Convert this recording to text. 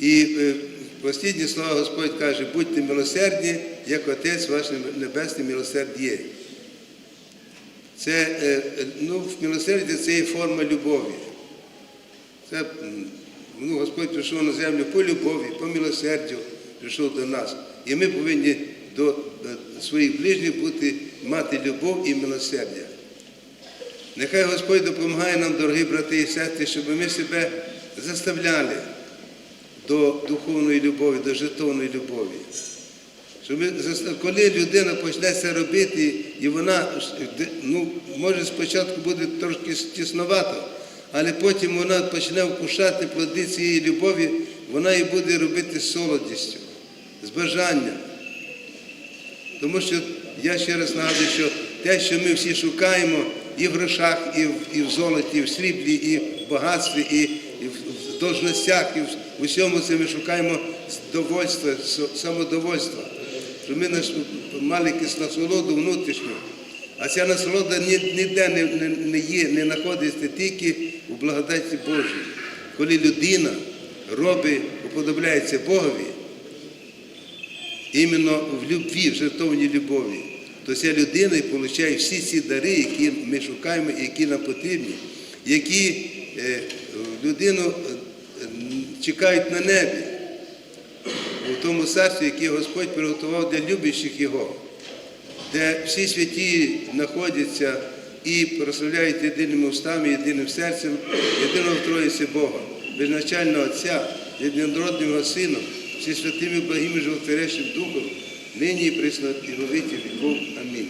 І е, останні слова Господь каже, будьте милосердні, як Отець ваш Небесний милосерд є. Це, е, е, ну, в милосерді це є форма любові. Це, ну, Господь прийшов на землю по любові, по милосердю, прийшов до нас. І ми повинні до своїх ближніх бути, мати любов і милосердя. Нехай Господь допомагає нам, дорогі брати і сестри, щоб ми себе заставляли до духовної любові, до жертовної любові. Щоб ми, коли людина почне це робити, і вона ну, може спочатку буде трошки тісновато, але потім вона почне вкушати плоди цієї любові, вона її буде робити з солодістю, з бажанням. Тому що я ще раз нагадую, що те, що ми всі шукаємо і в грошах, і в, і в золоті, і в сріблі, і в багатстві, і, і в, должностях, і в, усьому це ми шукаємо довольства, самодовольства. Щоб ми мали якусь насолоду внутрішню. А ця насолода ніде не, не, не є, не знаходиться тільки у благодаті Божій. Коли людина робить, уподобляється Богові, іменно в любві, в жертовній любові, то ця людина отримує всі ці дари, які ми шукаємо і які нам потрібні, які е, людину е, чекають на небі, у тому царстві, яке Господь приготував для любящих Його, де всі святі знаходяться і прославляють єдиними устами, єдиним серцем, єдиного Троїці Бога, безначального Отця, єдинородним Його Сином, всі святими благими животворящим Духом, нині і присно і во віки. Амінь.